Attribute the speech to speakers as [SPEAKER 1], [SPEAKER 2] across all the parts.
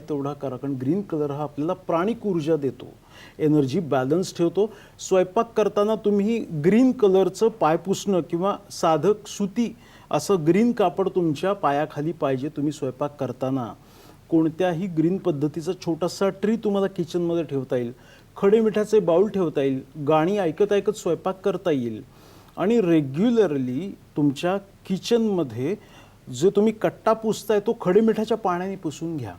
[SPEAKER 1] तेवढा करा कारण ग्रीन कलर हा आपल्याला प्राणिक ऊर्जा देतो. एनर्जी बॅलन्स ठेवतो. स्वयंपाक करताना तुम्ही ग्रीन कलरचं पाय पुसणं किंवा साधक सुती असं ग्रीन कापड तुमच्या पायाखाली पाहिजे तुम्ही स्वयंपाक करताना. कोणत्याही ग्रीन पद्धतीचा छोटासा ट्री तुम्हाला किचनमध्ये ठेवता येईल. खडे मिठाचे बाऊल ठेवता येईल. गाणी ऐकत ऐकत स्वयंपाक करता येईल. आणि रेग्युलरली तुमच्या किचनमध्ये जो तुम्ही कट्टा पुसताय तो खडे मिठाच्या पाण्याने पुसून घ्या.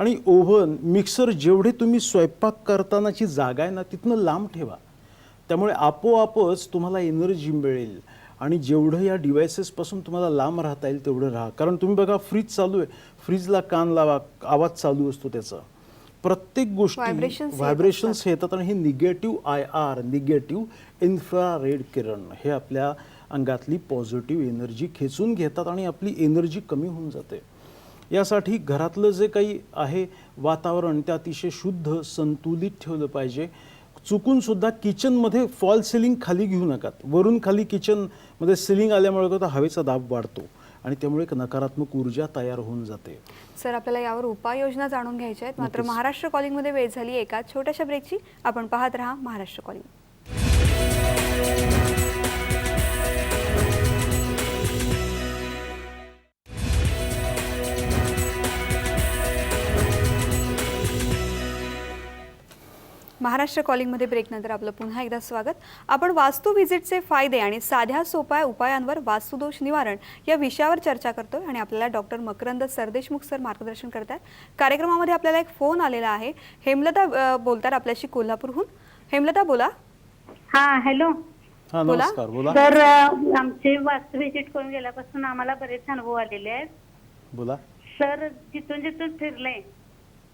[SPEAKER 1] आणि ओव्हन मिक्सर जेवढे तुम्ही स्वयंपाक करतानाची जागा आहे ना तिथनं लांब ठेवा. त्यामुळे आपोआपच तुम्हाला एनर्जी मिळेल. आणि जेवढं या डिव्हायसेसपासून तुम्हाला लांब राहता येईल तेवढं राहा. कारण तुम्ही बघा फ्रीज चालू आहे. फ्रीजला कान लावा आवाज चालू असतो त्याचा. प्रत्येक गोष्टी व्हायब्रेशन्स येतात आणि हे negative I R negative infrared किरण हे आपल्या अंगातली पॉझिटिव्ह एनर्जी खेचून घेतात आणि आपली एनर्जी कमी होऊन जाते. यासाठी घरातलं जे काही आहे वातावरण ते अतिशय शुद्ध संतुलित ठेवलं पाहिजे. चुकून सुद्धा किचनमध्ये फॉल सिलिंग खाली घेऊ नकात. वरून खाली किचनमध्ये सिलिंग आल्यामुळे होतं, हवेचा दाब वाढतो आणि त्यामुळे एक नकारात्मक ऊर्जा तयार होऊन जाते.
[SPEAKER 2] सर आपल्याला यावर उपाययोजना जाणून घ्यायच्या आहेत. मात्र. महाराष्ट्र कॉलिंगमध्ये वेळ झाली एका छोट्याशा ब्रेकची आपण पाहत राहा महाराष्ट्र कॉलिंग. महाराष्ट्र कॉलिंगमध्ये ब्रेकनंतर आपलं पुन्हा एकदा स्वागत. आपण वास्तू व्हिजिटचे फायदे आणि साध्या सोप्या उपायांवर वास्तुदोष निवारण या विषयावर चर्चा करतोय आणि आपल्याला डॉक्टर मकरंद सरदेशमुख सर मार्गदर्शन करतात कार्यक्रमामध्ये आपल्याला एक फोन आलेला आहे. हेमलता बोलतात आपल्याशी कोल्हापूरहून. हेमलता बोला.
[SPEAKER 3] हा हॅलो
[SPEAKER 1] हा
[SPEAKER 2] बोला.
[SPEAKER 1] नमस्कार बोला.
[SPEAKER 3] तर आमचे वास्तू व्हिजिट करून गेल्यापासून आम्हाला बरेच अनुभव आलेले आहेत.
[SPEAKER 1] बोला.
[SPEAKER 3] सर जिथून जिथून फिरले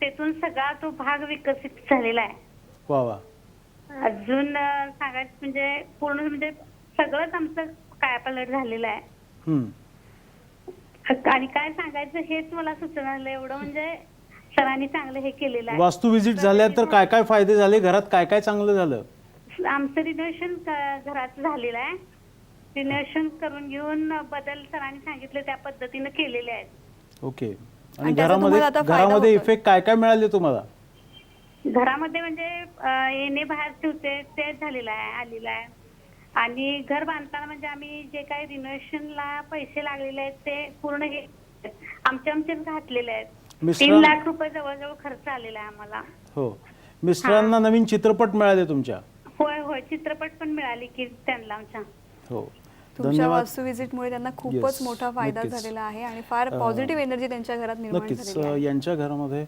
[SPEAKER 3] तेथून सगळा तो भाग विकसित झालेला आहे.
[SPEAKER 1] वा वा.
[SPEAKER 3] अजून अ, सांगायचं म्हणजे पूर्ण म्हणजे सगळंच आमचं कायापालट झालेलं आहे.
[SPEAKER 1] हम्म.
[SPEAKER 3] आणि काय सांगायचं हेच मला सुचना आलं एवढं म्हणजे सरांनी चांगलं हे केलेलं आहे.
[SPEAKER 1] वास्तू व्हिजिट झाल्यानंतर काय काय फायदे झाले? घरात काय काय चांगलं झालं?
[SPEAKER 3] आमचं रिनोव्हेशन घराचं झालेलं आहे. रिनोव्हेशन करून घेऊन बदल सरांनी सांगितले त्या पद्धतीनं केलेले आहेत.
[SPEAKER 1] ओके. आणि
[SPEAKER 2] आणि त्याचा
[SPEAKER 1] घरामध्ये
[SPEAKER 2] तुम्हाला आता फायदा
[SPEAKER 1] घरामध्ये
[SPEAKER 2] होतोय.
[SPEAKER 1] इफेक्ट काय काय मिळाले तुम्हाला?
[SPEAKER 3] घरामध्ये म्हणजे येणे बाहेरचे होते ते झालेलं आहे आलेलं आहे. आणि घर बांधताना म्हणजे आम्ही जे काही रिनोव्हेशनला पैसे लागलेले आहेत ते पूर्ण हे आमचे आमचेच घातलेले आहेत.
[SPEAKER 1] मिस्टर-
[SPEAKER 3] तीन लाख रुपये जवळजवळ खर्च आलेला आहे आम्हाला.
[SPEAKER 1] हो. मिस्टरांना नवीन चित्रपट मिळाले तुमच्या?
[SPEAKER 3] होय होय. चित्रपट पण मिळाली की त्यांना आमच्या.
[SPEAKER 1] हो.
[SPEAKER 2] तुमच्या
[SPEAKER 1] धन्यवाद.
[SPEAKER 2] वास्तू व्हिजिटमुळे त्यांना खूपच
[SPEAKER 1] Yes,
[SPEAKER 2] मोठा फायदा
[SPEAKER 1] नक्कीच.
[SPEAKER 2] झालेला आहे आणि फार
[SPEAKER 1] अं,
[SPEAKER 2] पॉझिटिव्ह एनर्जी त्यांच्या घरात निर्माण
[SPEAKER 1] नक्कीच.
[SPEAKER 2] झालेली
[SPEAKER 1] अ,
[SPEAKER 2] आहे.
[SPEAKER 1] यांच्या घरामध्ये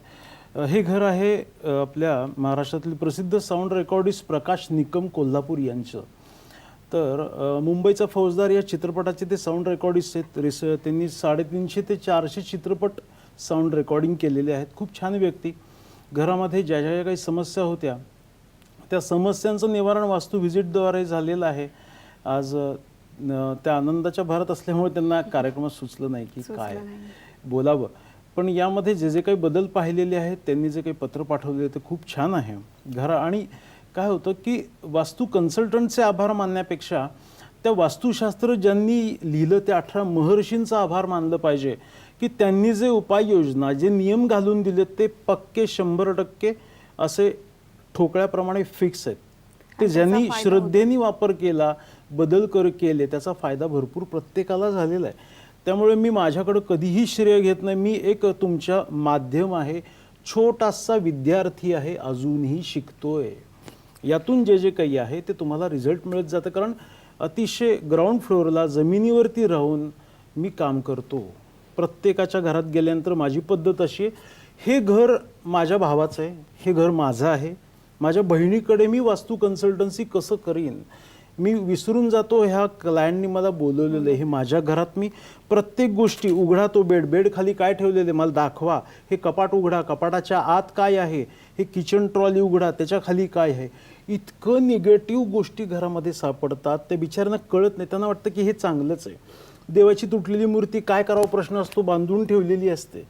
[SPEAKER 1] हे घर आहे आपल्या महाराष्ट्रातील प्रसिद्ध साऊंड रेकॉर्डिस्ट प्रकाश निकम कोल्हापूर यांचं. तर मुंबईचा फौजदार या चित्रपटाचे ते साऊंड रेकॉर्डिस्ट आहेत. रिस त्यांनी साडेतीनशे ते चारशे चित्रपट साऊंड रेकॉर्डिंग केलेले आहेत. खूप छान व्यक्ती. घरामध्ये ज्या ज्या काही समस्या होत्या त्या समस्यांचं निवारण वास्तू व्हिजिटद्वारे झालेलं आहे. आज त्या आनंदाच्या भारत असल्यामुळे त्यांना कार्यक्रमात सुचलं नाही की काय. बोलावं. पण यामध्ये जे जे काही बदल पाहिलेले आहेत त्यांनी जे काही पत्र पाठवले ते खूप छान आहे. घरा आणि काय होतं की वास्तू कन्सल्टंटचे आभार मानण्यापेक्षा त्या वास्तुशास्त्र ज्यांनी लिहिलं त्या अठरा महर्षींचा आभार मानलं पाहिजे की त्यांनी जे उपाययोजना जे नियम घालून दिले ते पक्के शंभर टक्के असे ठोकळ्याप्रमाणे फिक्स आहेत. ते ज्यांनी श्रद्धेने वापर केला बदल कर केले त्याचा फायदा भरपूर प्रत्येकाला झालेला आहे. त्यामुळे मी माझ्याकडं कधीही श्रेय घेत नाही. मी एक तुमच्या माध्यम आहे. छोटासा विद्यार्थी आहे. अजूनही शिकतोय. यातून जे जे काही आहे ते तुम्हाला रिझल्ट मिळत जातं. कारण अतिशय ग्राउंड फ्लोअरला जमिनीवरती राहून मी काम करतो. प्रत्येकाच्या घरात गेल्यानंतर माझी पद्धत अशी आहे. हे घर माझ्या भावाचं आहे. हे घर माझं आहे. माझ्या बहिणीकडे मी वास्तू कन्सल्टन्सी कसं करीन? मी विसरून जातो ह्या क्लायंटनी मला बोलवलेलं आहे. हे माझ्या घरात मी प्रत्येक गोष्टी उघडा तो बेड बेड खाली काय ठेवलेले मला दाखवा. हे कपाट उघडा कपाटाच्या आत काय आहे? हे किचन ट्रॉली उघडा त्याच्याखाली काय आहे? इतकं निगेटिव्ह गोष्टी घरामध्ये सापडतात ते बिचाऱ्यांना कळत नाही. त्यांना वाटतं की हे चांगलंच आहे. देवाची तुटलेली मूर्ती काय करावा? प्रश्न असतो बांधून ठेवलेली असते.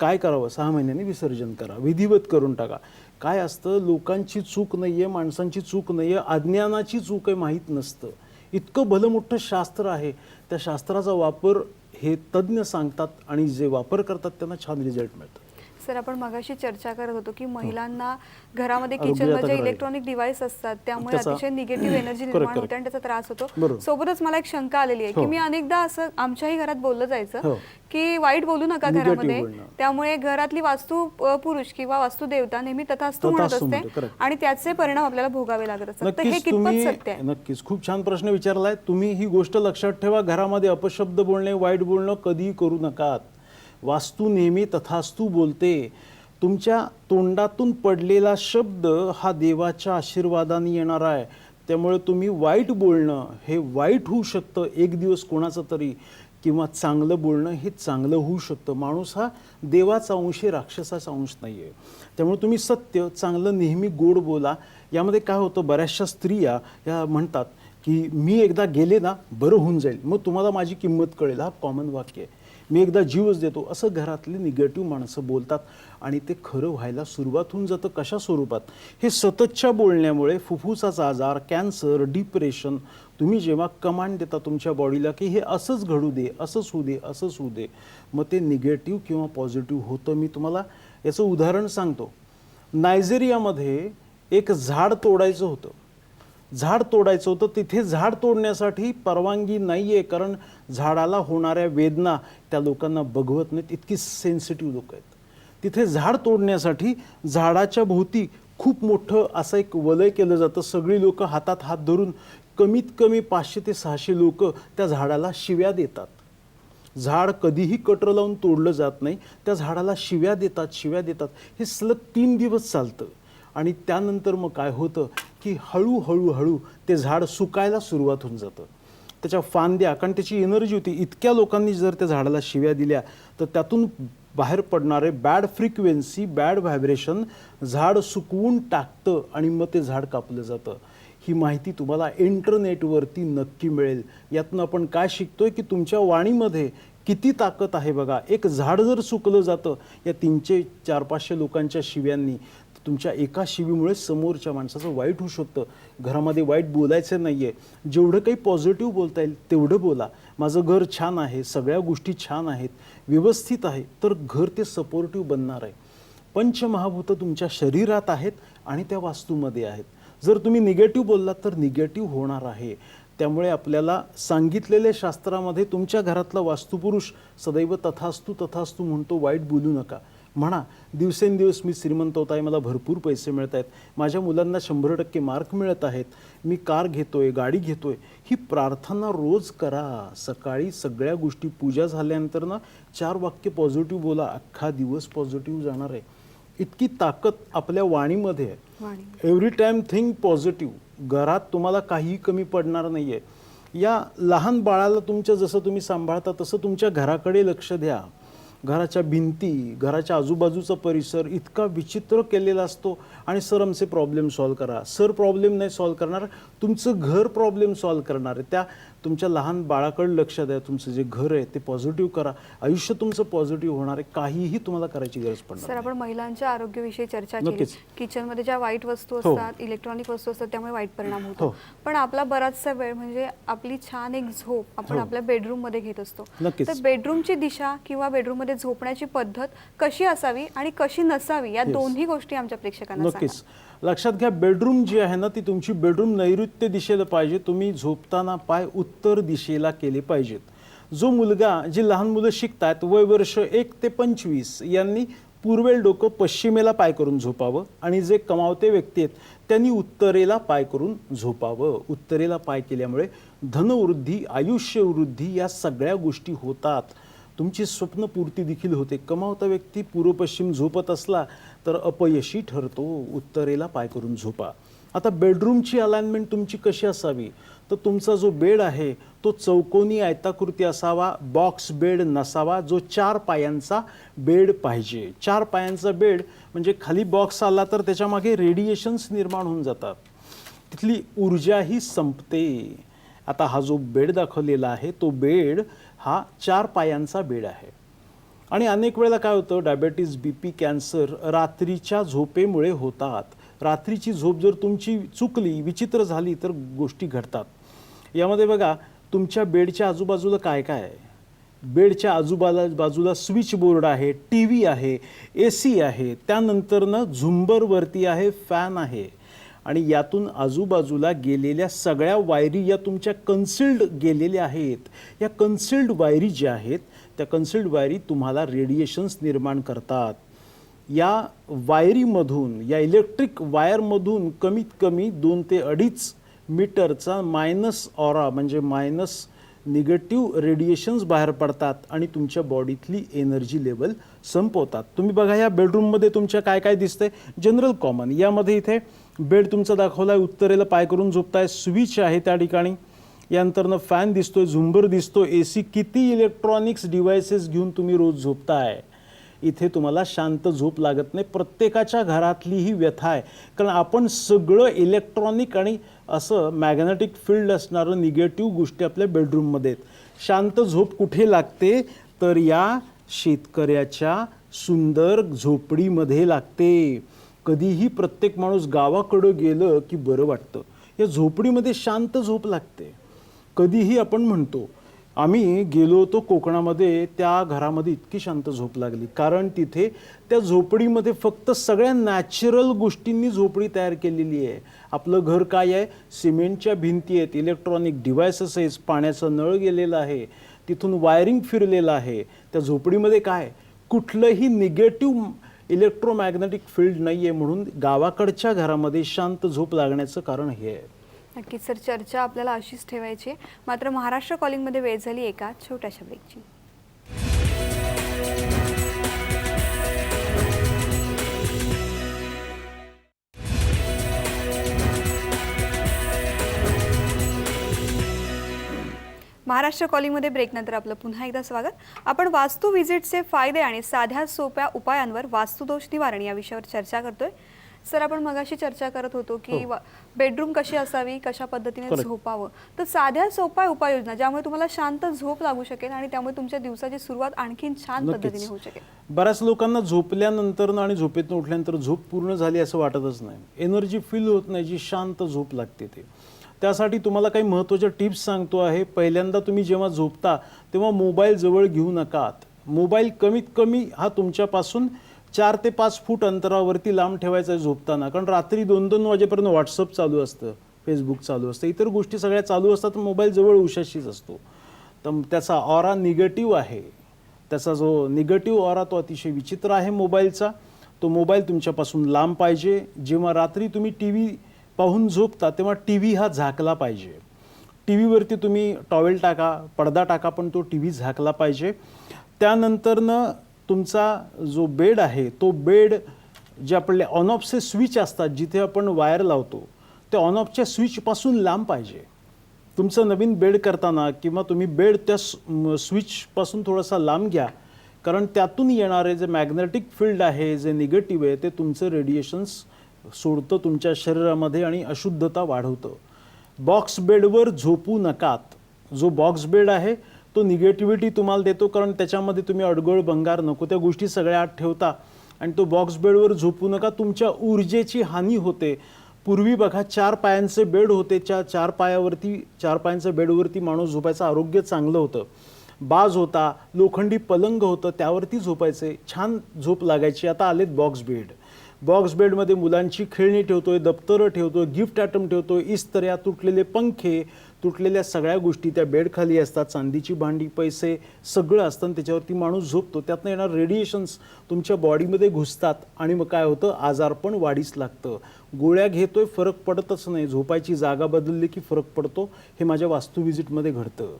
[SPEAKER 1] काय करावं? सहा महिन्यांनी विसर्जन करा. विधिवत करून टाका. काय असतं? लोकांची चूक नाही आहे माणसांची चूक नाही आहे अज्ञानाची चूक आहे माहीत नसतं. इतकं भलं मोठं शास्त्र आहे. त्या शास्त्राचा वापर हे तज्ज्ञ सांगतात आणि जे वापर करतात त्यांना छान रिझल्ट मिळतात
[SPEAKER 2] सर आपण मगाशी चर्चा करत होतो की महिलांना घरामध्ये किचनमध्ये जे. इलेक्ट्रॉनिक डिव्हाइस असतात त्यामुळे अतिशय निगेटिव्ह एनर्जी निर्माण. होते आणि त्याचा त्रास होतो. सोबतच मला एक शंका आलेली आहे की
[SPEAKER 1] हो.
[SPEAKER 2] मी अनेकदा असं आमच्याही घरात बोललं जायचं
[SPEAKER 1] हो.
[SPEAKER 2] की वाईट बोलू नका घरामध्ये. त्यामुळे घरातली वास्तू पुरुष किंवा वास्तू देवता नेहमी तथास्तू म्हणत असते. आणि त्याचे परिणाम आपल्याला भोगावे लागत असतात तर हे कितपत सत्य आहे
[SPEAKER 1] नक्कीच खूप छान प्रश्न विचारलाय तुम्ही ही गोष्ट लक्षात ठेवा घरामध्ये अपशब्द बोलणे वाईट बोलणं कधीही करू नकात वास्तू नेहमी तथास्तू बोलते. तुमच्या तोंडातून पडलेला शब्द हा देवाच्या आशीर्वादाने येणार आहे. त्यामुळे तुम्ही वाईट बोलणं हे वाईट होऊ शकतं एक दिवस कोणाचं तरी. किंवा चांगलं बोलणं हे चांगलं होऊ शकतं. माणूस हा देवाचा अंश आहे राक्षसाचा अंश नाही आहे त्यामुळे तुम्ही सत्य चांगलं नेहमी गोड बोला. यामध्ये काय होतं बऱ्याचशा स्त्रिया या म्हणतात की मी एकदा गेले ना बरं होऊन जाईल. मग तुम्हाला माझी किंमत कळेल. हा कॉमन वाक्य आहे. मी एकदा जीवच देतो. असं घरातले निगेटिव्ह माणसं बोलतात आणि ते खरं व्हायला सुरुवात होऊन जातं कशा स्वरूपात? हे सततच्या बोलण्यामुळे फुफ्फुसाचा आजार कॅन्सर डिप्रेशन तुम्ही जेव्हा कमांड देता तुमच्या बॉडीला की हे असंच घडू दे असंच होऊ दे असंच होऊ दे मग ते निगेटिव्ह किंवा पॉझिटिव्ह होतं. मी तुम्हाला याचं उदाहरण सांगतो. नायजेरियामध्ये एक झाड तोडायचं होतं. झाड तोडायचं होतं. तिथे झाड तोडण्यासाठी परवानगी नाही आहे कारण झाडाला होणाऱ्या वेदना त्या लोकांना बघवत नाहीत. इतकी सेन्सिटिव्ह लोक आहेत. तिथे झाड तोडण्यासाठी झाडाच्या भोवती खूप मोठं असं एक वलय केलं जातं. सगळी लोक हातात हात धरून कमीत कमी पाचशे ते सहाशे लोक त्या झाडाला शिव्या देतात. झाड कधीही कटर लावून तोडलं जात नाही. त्या झाडाला शिव्या देतात शिव्या देतात. हे सलग तीन दिवस चालतं. आणि त्यानंतर मग काय होतं? की हळूहळू हळू ते झाड सुकायला सुरुवात होऊन जातं. त्याच्या फांद्या कारण त्याची एनर्जी होती. इतक्या लोकांनी जर त्या झाडाला शिव्या दिल्या तर त्यातून बाहेर पडणारे बॅड फ्रिक्वेन्सी बॅड व्हायब्रेशन झाड सुकवून टाकतं आणि मग ते झाड कापलं जातं. ही माहिती तुम्हाला इंटरनेटवरती नक्की मिळेल. यातनं आपण काय शिकतोय की तुमच्या वाणीमध्ये किती ताकद आहे बघा. एक झाड जर सुकलं जातं या तीनशे चार पाचशे लोकांच्या शिव्यांनी तुमच्या एका शिवीमुळे समोरच्या माणसाचं वाईट होऊ शकतं. घरामध्ये वाईट बोलायचं नाही आहे जेवढं काही पॉझिटिव्ह बोलता येईल तेवढं बोला. माझं घर छान आहे सगळ्या गोष्टी छान आहेत व्यवस्थित आहे तर घर ते सपोर्टिव्ह बनणार आहे. पंचमहाभूत तुमच्या शरीरात आहेत आणि त्या वास्तूमध्ये आहेत. जर तुम्ही निगेटिव्ह बोललात तर निगेटिव्ह होणार आहे. त्यामुळे आपल्याला सांगितलेल्या शास्त्रामध्ये तुमच्या घरातला वास्तुपुरुष सदैव तथास्तू तथास्तू म्हणतो वाईट बोलू नका. म्हणा दिवसेंदिवस मी श्रीमंत होत आहे मला भरपूर पैसे मिळत आहेत माझ्या मुलांना शंभर टक्के मार्क मिळत आहेत मी कार घेतोय गाडी घेतोय ही प्रार्थना रोज करा. सकाळी सगळ्या गोष्टी पूजा झाल्यानंतर ना चार वाक्य पॉझिटिव्ह बोला अख्खा दिवस पॉझिटिव्ह जाणार आहे. इतकी ताकद आपल्या वाणीमध्ये आहे. एव्हरी टाइम थिंक पॉझिटिव्ह घरात तुम्हाला काहीही कमी पडणार नाही आहे या लहान बाळाला तुमच्या जसं तुम्ही सांभाळता तसं तुमच्या घराकडे लक्ष द्या. घराच्या भिंती घराच्या आजूबाजूचा परिसर इतका विचित्र केलेला असतो. आणि सर आमचे प्रॉब्लेम सॉल्व करा. सर प्रॉब्लेम नाही सॉल्व करणार तुमचं घर प्रॉब्लेम सॉल्व करणार आहे. त्या तुमच्या लहान बाळाकडे लक्ष द्या तुमचं जे घर आहे ते पॉझिटिव्ह करा आयुष्य तुमचं पॉझिटिव्ह होणार आहे काहीही तुम्हाला करायची गरज पडणार
[SPEAKER 2] सर. आपण महिलांच्या आरोग्याविषयी चर्चा केली. किचनमध्ये ज्या वाईट वस्तू
[SPEAKER 1] हो.
[SPEAKER 2] असतात इलेक्ट्रॉनिक वस्तू असतात त्यामुळे वाईट परिणाम होतो
[SPEAKER 1] हो.
[SPEAKER 2] पण आपला बराचसा वेळ म्हणजे आपली छान एक झोप आपण
[SPEAKER 1] हो.
[SPEAKER 2] आपल्या बेडरूममध्ये घेत असतो. तर बेडरूमची दिशा किंवा बेडरूममध्ये झोपण्याची पद्धत कशी असावी आणि कशी नसावी या. दोन्ही गोष्टी आमच्या प्रेक्षकांना
[SPEAKER 1] नक्कीच. लक्षात घ्या बेडरूम जी आहे ना ती तुमची बेडरूम नैऋत्य दिशेला पाहिजे. तुम्ही झोपताना पाय उत्तर दिशेला केले पाहिजेत. जो मुलगा जी लहान मुलं शिकतात वय वर्ष एक ते पंचवीस यांनी पूर्वेल डोकं पश्चिमेला पाय करून झोपावं आणि जे कमावते व्यक्ती आहेत त्यांनी उत्तरेला पाय करून झोपावं. उत्तरेला पाय केल्यामुळे धनवृद्धी आयुष्यवृद्धी या सगळ्या गोष्टी होतात. तुमची स्वप्नपूर्ती देखील होते. कमावता व्यक्ती पूर्व पश्चिम झोपत असला तर अपयशी ठरतो उत्तरेला पाय करून झोपा. आता बेडरूमची अलाइनमेंट तुमची कशी असावी? तर तुमचा जो बेड आहे तो चौकोनी आयताकृती असावा बॉक्स बेड नसावा जो चार पायांचा बेड पाहिजे. चार पायांचा बेड म्हणजे खाली बॉक्स आला तर त्याच्यामागे रेडिएशन्स निर्माण होऊन जातात. तिथली ऊर्जाही संपते. आता हा जो बेड दाखवलेला आहे तो बेड हा चार पायांचा बेड आहे. आणि अनेक वेळेला काय होतं डायबेटीज बी पी कॅन्सर रात्रीच्या झोपेमुळे होतात. रात्रीची झोप जर तुमची चुकली विचित्र झाली तर गोष्टी घडतात. यामध्ये बघा तुमच्या बेडच्या आजूबाजूला काय काय आहे? बेडच्या आजूबाला बाजूला स्विच बोर्ड आहे टी व्ही आहे ए सी आहे त्यानंतरनं झुंबरवरती आहे फॅन आहे. आणि यातून आजूबाजूला गेलेल्या सगळ्या वायरी या तुमच्या कन्सिल्ड गेलेल्या आहेत. या कन्सिल्ड वायरी ज्या आहेत त्या कन्सिल्ड वायरी तुम्हाला रेडिएशन्स निर्माण करतात. या वायरीमधून या इलेक्ट्रिक वायरमधून कमीत कमी दोन ते अडीच मीटरचा मायनस ऑरा म्हणजे मायनस निगेटिव्ह रेडिएशन्स बाहेर पडतात आणि तुमच्या बॉडीतली एनर्जी लेवल संपवतात. तुम्ही बघा या बेडरूममध्ये तुमच्या काय काय दिसतंय? जनरल कॉमन यामध्ये इथे बेड तुमचा दाखवला आहे उत्तरेला पाय करून झोपताय स्विच आहे त्या ठिकाणी. यानंतरनं फॅन दिसतोय झुंबर दिसतो ए सी किती इलेक्ट्रॉनिक्स डिव्हायसेस घेऊन तुम्ही रोज झोपताय? इथे तुम्हाला शांत झोप लागत नाही. प्रत्येकाच्या घरातली ही व्यथा आहे. कारण आपण सगळं इलेक्ट्रॉनिक आणि असं मॅग्नेटिक फील्ड असणारं निगेटिव्ह गोष्टी आपल्या बेडरूममध्ये आहेत. शांत झोप कुठे लागते? तर या शेतकऱ्याच्या सुंदर झोपडीमध्ये लागते. कधीही प्रत्येक माणूस गावाकडं गेलं की बरं वाटतं. या झोपडीमध्ये शांत झोप लागते. कधीही आपण म्हणतो आम्ही गेलो होतो कोकणामध्ये त्या घरामध्ये इतकी शांत झोप लागली. कारण तिथे त्या झोपडीमध्ये फक्त सगळ्या नॅचरल गोष्टींनी झोपडी तयार केलेली आहे. आपलं घर काय आहे? सिमेंटच्या भिंती आहेत इलेक्ट्रॉनिक डिव्हायसेस आहेत पाण्याचा नळ गेलेला आहे तिथून वायरिंग फिरलेलं आहे. त्या झोपडीमध्ये काय? कुठलंही निगेटिव्ह इलेक्ट्रोमॅग्नेटिक फील्ड नाही आहे म्हणून गावाकडच्या घरामध्ये शांत झोप लागण्याचं कारण हे आहे.
[SPEAKER 2] नक्कीच सर चर्चा आपल्याला अशीच ठेवायची आहे. मात्र महाराष्ट्र कॉलिंगमध्ये वेळ झाली एका छोट्याशा ब्रेकची महाराष्ट्र कॉलिंगमध्ये ब्रेकनंतर आपलं पुन्हा एकदा स्वागत. आपण वास्तू व्हिजिटचे फायदे आणि साध्या सोप्या उपायांवर वास्तुदोष निवारण या विषयावर चर्चा करतोय. सर आपण मगाशी चर्चा करत होतो की बेडरूम कशी असावी कशा पद्धतीने. झोपावं? तर साध्या सोप्या उपाययोजना ज्यामुळे तुम्हाला शांत झोप लागू शकेल आणि त्यामुळे तुमच्या दिवसाची सुरुवात आणखीन छान. पद्धतीने होऊ शकेल.
[SPEAKER 1] बऱ्याच लोकांना झोपल्यानंतर आणि झोपेतून उठल्यानंतर झोप पूर्ण झाली असं वाटतच नाही. एनर्जी फील होत नाही जी शांत झोप लागते ते. त्यासाठी तुम्हाला काही महत्त्वाच्या टिप्स सांगतो आहे. पहिल्यांदा तुम्ही जेव्हा झोपता तेव्हा मोबाईल जवळ घेऊ नकात. मोबाईल कमीत कमी हा तुमच्यापासून चार ते पाच फूट अंतरावरती लांब ठेवायचा आहे झोपताना. कारण रात्री दोन दोन वाजेपर्यंत व्हॉट्सअप चालू असतं फेसबुक चालू असतं. इतर गोष्टी सगळ्या चालू असतात मोबाईल जवळ उशाशीच असतो. तर त्याचा ऑरा निगेटिव्ह आहे. त्याचा जो निगेटिव्ह ऑरा तो अतिशय विचित्र आहे मोबाईलचा तो मोबाईल तुमच्यापासून लांब पाहिजे. जेव्हा रात्री तुम्ही टी व्ही पाहून झोपता तेव्हा टी व्ही हा झाकला पाहिजे. टी व्हीवरती तुम्ही टॉवेल टाका पडदा टाका पण तो टी व्ही झाकला पाहिजे. त्यानंतरनं तुमचा जो बेड आहे तो बेड जे आपले ऑनऑफचे स्विच असतात जिथे आपण वायर लावतो ते ऑनऑफच्या स्विचपासून लांब पाहिजे. तुमचं नवीन बेड करताना किंवा तुम्ही बेड त्या स्विचपासून थोडासा लांब घ्या कारण त्यातून येणारे जे मॅग्नेटिक फील्ड आहे जे निगेटिव्ह आहे ते तुमचं रेडिएशन्स सोडतं तुमच्या शरीरामध्ये आणि अशुद्धता वाढवतं. बॉक्स बेडवर झोपू नकात. जो बॉक्स बेड आहे तो निगेटिव्हिटी तुम्हाला देतो कारण त्याच्यामध्ये तुम्ही अडगळ भंगार नको. त्या गोष्टी सगळ्या आत ठेवता आणि तो बॉक्स बेडवर झोपू नका. तुमच्या ऊर्जेची हानी होते. पूर्वी बघा चार पायांचे बेड होते. च्या चार पायावरती चार पायांच्या बेडवरती माणूस झोपायचं आरोग्य चांगलं होतं. बाज होता लोखंडी पलंग होतं त्यावरती झोपायचे. छान झोप लागायची. आता आलेत बॉक्स बेड बॉक्स बेडमध्ये मुलांची खेळणी ठेवतोय दप्तरं ठेवतोय गिफ्ट आयटम ठेवतोय इस्तऱ्या तुटलेले पंखे तुटलेल्या सगळ्या गोष्टी त्या बेडखाली असतात चांदीची भांडी पैसे सगळं असतं आणि त्याच्यावरती माणूस झोपतो. त्यातनं येणार रेडिएशन्स तुमच्या बॉडीमध्ये घुसतात आणि मग काय होतं? आजारपण वाढीस लागतं. गोळ्या घेतोय फरक पडतच नाही. झोपायची जागा बदलली की फरक पडतो? हे माझ्या वास्तू व्हिजिटमध्ये घडतं.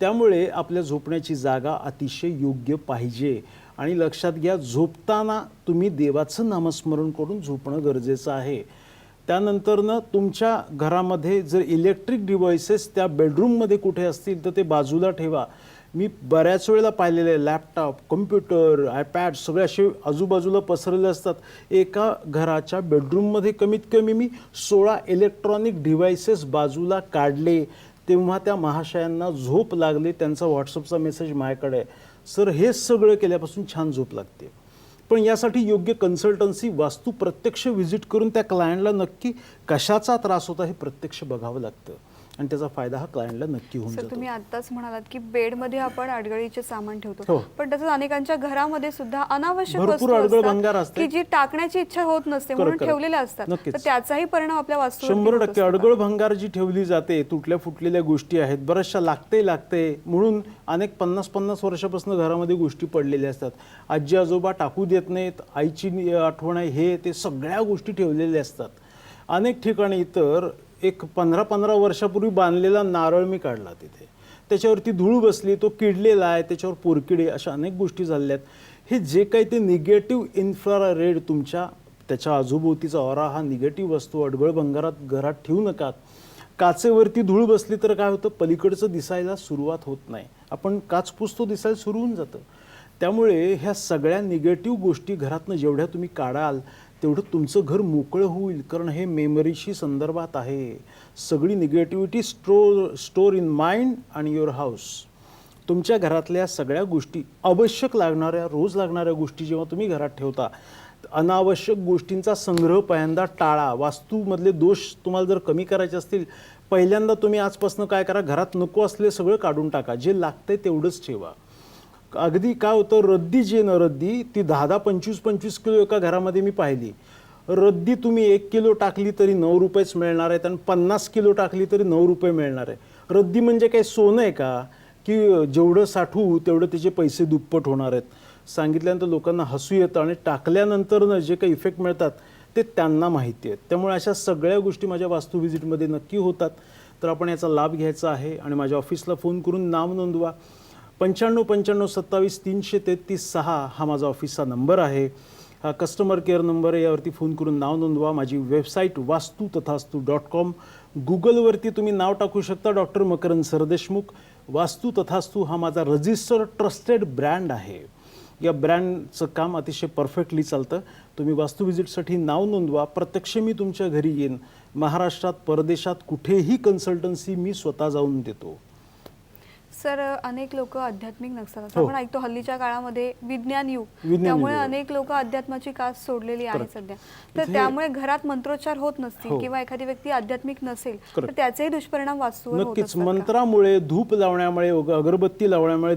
[SPEAKER 1] त्यामुळे आपल्या झोपण्याची जागा अतिशय योग्य पाहिजे. आणि लक्षात घ्या झोपताना तुम्ही देवाचं नामस्मरण करून झोपणं गरजेचं आहे. त्यानंतरनं तुमच्या घरामध्ये जर इलेक्ट्रिक डिव्हायसेस त्या बेडरूममध्ये कुठे असतील तर ते बाजूला ठेवा. मी बऱ्याच वेळेला पाहिलेले आहे लॅपटॉप कम्प्युटर आयपॅड सगळे असे आजूबाजूला पसरलेले असतात. एका घराच्या बेडरूममध्ये कमीत कमी मी सोळा इलेक्ट्रॉनिक डिव्हायसेस बाजूला काढले. तेव्हा त्या महाशयांना झोप लागली. त्यांचा व्हॉट्सअपचा मेसेज माझ्याकडे आहे. सर हे सगळं केल्यापासून छान झोप लागते. पण यासाठी योग्य कन्सल्टन्सी वास्तू प्रत्यक्ष व्हिजिट करून त्या क्लायंटला नक्की कशाचा त्रास होता हे प्रत्यक्ष बघावं लागतं. आणि त्याचा फायदा हा क्लायंटला नक्की होऊन
[SPEAKER 2] सर तुम्ही आताच म्हणालात की बेडमध्ये आपण अडगळीचे सामान
[SPEAKER 1] हो.
[SPEAKER 2] ठेवतो पण तसंच अनेकांच्या घरामध्ये सुद्धा अनावश्यक वस्तू. की जी टाकण्याची इच्छा होत नसते म्हणून. ठेवलेल्या असतात. तर त्याचाही परिणाम आपल्या वास्तू
[SPEAKER 1] शंभर टक्के अडगळ भंगार जी ठेवली जाते तुटल्या फुटलेल्या गोष्टी आहेत बऱ्याचशा लागते लागते म्हणून अनेक पन्नास पन्नास वर्षापासून घरामध्ये गोष्टी पडलेल्या असतात आजी आजोबा टाकू देत नाहीत आईची आठवण आहे हे ते सगळ्या गोष्टी ठेवलेल्या असतात अनेक ठिकाणी तर एक पंधरा पंधरा वर्षापूर्वी बांधलेला नारळ मी काढला तिथे. त्याच्यावरती धूळ बसली तो किडलेला आहे त्याच्यावर पोरकिडे अशा अनेक गोष्टी झालेल्या आहेत. हे जे काही ते निगेटिव्ह इन्फ्रा रेड तुमच्या त्याच्या आजूभोवतीचा ऑरा हा निगेटिव्ह वस्तू अडगळ भंगारात घरात ठेवू नका. काचेवरती धूळ बसली तर काय होतं? पलीकडचं दिसायला सुरुवात होत नाही. आपण काच पुसतो दिसायला सुरू होऊन जातं. त्यामुळे ह्या सगळ्या निगेटिव्ह गोष्टी घरातनं जेवढ्या तुम्ही काढाल तेवढं तुमचं घर मोकळं होईल कारण हे मेमरीशी संदर्भात आहे. सगळी negativity store store in mind आणि युअर हाऊस तुमच्या घरातल्या सगळ्या गोष्टी आवश्यक लागणाऱ्या रोज लागणाऱ्या गोष्टी जेव्हा तुम्ही घरात ठेवता अनावश्यक गोष्टींचा संग्रह पहिल्यांदा टाळा. वास्तूमधले दोष तुम्हाला जर कमी करायचे असतील पहिल्यांदा तुम्ही आजपासून काय करा घरात नको असले सगळं काढून टाका. जे लागतंय तेवढंच ठेवा. अगदी काय होतं रद्दी जी ना रद्दी ती दहा दहा पंचवीस पंचवीस किलो एका घरामध्ये मी पाहिली. रद्दी तुम्ही एक किलो टाकली तरी नऊ रुपयेच मिळणार आहेत आणि पन्नास किलो टाकली तरी नऊ रुपये मिळणार आहे रद्दी म्हणजे काय सोनं आहे का? की जेवढं साठवू तेवढं त्याचे पैसे दुप्पट होणार आहेत. सांगितल्यानंतर लोकांना हसू येतं आणि टाकल्यानंतर ना जे काही इफेक्ट मिळतात ते त्यांना माहिती आहेत. त्यामुळे अशा सगळ्या गोष्टी माझ्या वास्तू व्हिजिटमध्ये नक्की होतात. तर आपण याचा लाभ घ्यायचा आहे आणि माझ्या ऑफिसला फोन करून नाव नोंदवा. पंच्याण्णव पंच्याण्णव सत्तावीस तीनशे तेहतीस सहा हा माझा ऑफिसचा नंबर आहे. हा कस्टमर केअर नंबर आहे यावरती फोन करून नाव नोंदवा. माझी वेबसाईट वास्तू तथास्तू डॉट कॉम गुगलवरती तुम्ही नाव टाकू शकता डॉक्टर मकरंद सरदेशमुख. वास्तू तथास्तू हा माझा रजिस्टर ट्रस्टेड ब्रँड आहे. या ब्रँडचं काम अतिशय परफेक्टली चालतं. तुम्ही वास्तू व्हिजिटसाठी नाव नोंदवा. प्रत्यक्ष मी तुमच्या घरी येईन. महाराष्ट्रात परदेशात कुठेही कन्सल्टन्सी मी स्वतः जाऊन देतो.
[SPEAKER 2] सर अनेक लोक आध्यात्मिक नसतात असं
[SPEAKER 1] हो.
[SPEAKER 2] आपण ऐकतो हल्लीच्या काळामध्ये विज्ञान युग
[SPEAKER 1] विज्ञान
[SPEAKER 2] त्यामुळे
[SPEAKER 1] युग.
[SPEAKER 2] अनेक लोक अध्यात्माची कास सोडलेली आहे
[SPEAKER 1] Correct.
[SPEAKER 2] सध्या तर
[SPEAKER 1] इथे-
[SPEAKER 2] त्यामुळे घरात मंत्रोच्चार होत नसतील
[SPEAKER 1] हो.
[SPEAKER 2] किंवा एखादी व्यक्ती आध्यात्मिक नसेल तर
[SPEAKER 1] Correct.
[SPEAKER 2] त्याचेही दुष्परिणाम वास्तूवर होत
[SPEAKER 1] नक्कीच
[SPEAKER 2] असतात का?
[SPEAKER 1] मंत्रामुळे धूप लावण्यामुळे अग- अगरबत्ती लावण्यामुळे